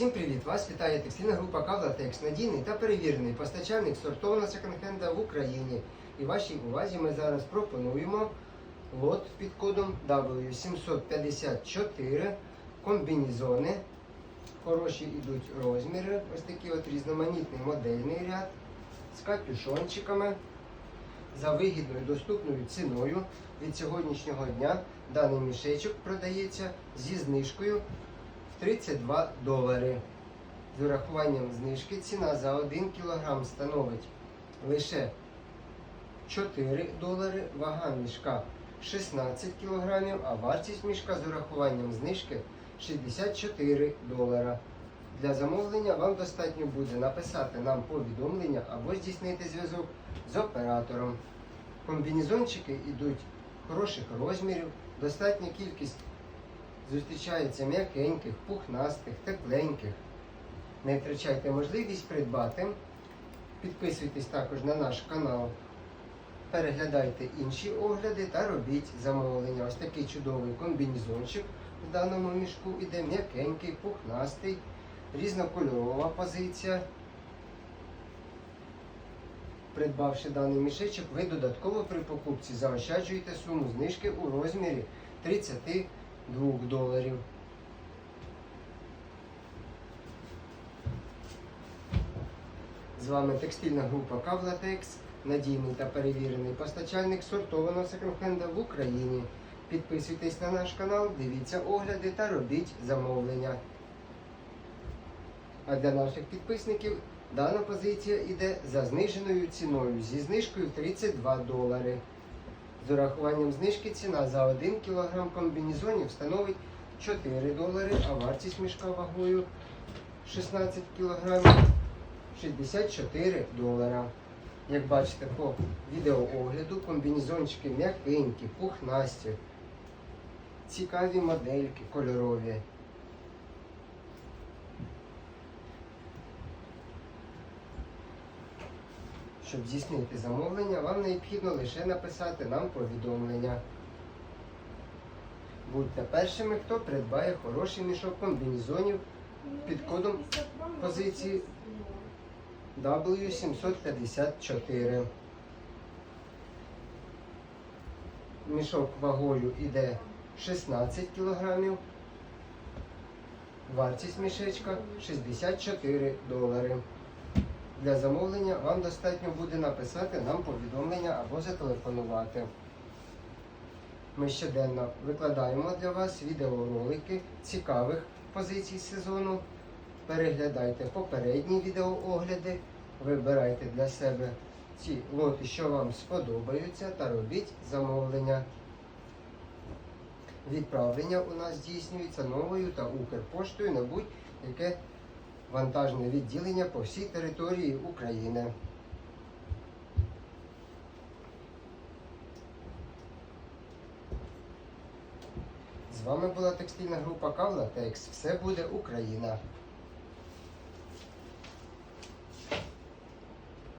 Всім привіт! Вас вітає текстильна група Кавлатекс, надійний та перевірений постачальник сортованого секонд-хенда в Україні. І вашій увазі ми зараз пропонуємо лот під кодом W754 комбінезони. Хороші йдуть розміри, ось такий от різноманітний модельний ряд з капюшончиками за вигідною доступною ціною. Від сьогоднішнього дня даний мішечок продається зі знижкою 32 долари. З урахуванням знижки ціна за 1 кг становить лише 4 долари, вага мішка 16 кг, а вартість мішка з урахуванням знижки 64 долара. Для замовлення вам достатньо буде написати нам повідомлення або здійснити зв'язок з оператором. Комбінезончики йдуть хороших розмірів, достатня кількість зустрічається м'якеньких, пухнастих, тепленьких. Не втрачайте можливість придбати. Підписуйтесь також на наш канал. Переглядайте інші огляди та робіть замовлення. Ось такий чудовий комбінезончик в даному мішку іде м'якенький, пухнастий, різнокольорова позиція. Придбавши даний мішечок, ви додатково при покупці заощаджуєте суму знижки у розмірі 32 доларів. З вами текстильна група Кавлатекс, надійний та перевірений постачальник сортованого секонд-хенда в Україні. Підписуйтесь на наш канал, дивіться огляди та робіть замовлення. А для наших підписників дана позиція йде за зниженою ціною зі знижкою в 32 долари. З урахуванням знижки ціна за 1 кг комбінезонів становить 4 долари, а вартість мішка вагою 16 кг 64 долара. Як бачите по відеоогляду, комбінезончики м'якенькі, пухнасті, цікаві модельки кольорові. Щоб здійснити замовлення, вам необхідно лише написати нам повідомлення. Будьте першими, хто придбає хороший мішок комбінезонів під кодом позиції W754. Мішок вагою йде 16 кг. Вартість мішечка 64 долари. Для замовлення вам достатньо буде написати нам повідомлення або зателефонувати. Ми щоденно викладаємо для вас відеоролики цікавих позицій сезону. Переглядайте попередні відеоогляди, вибирайте для себе ті лоти, що вам сподобаються, та робіть замовлення. Відправлення у нас здійснюється новою та Укрпоштою на будь-яке вантажне відділення по всій території України. З вами була текстильна група Кавлатекс. Все буде Україна.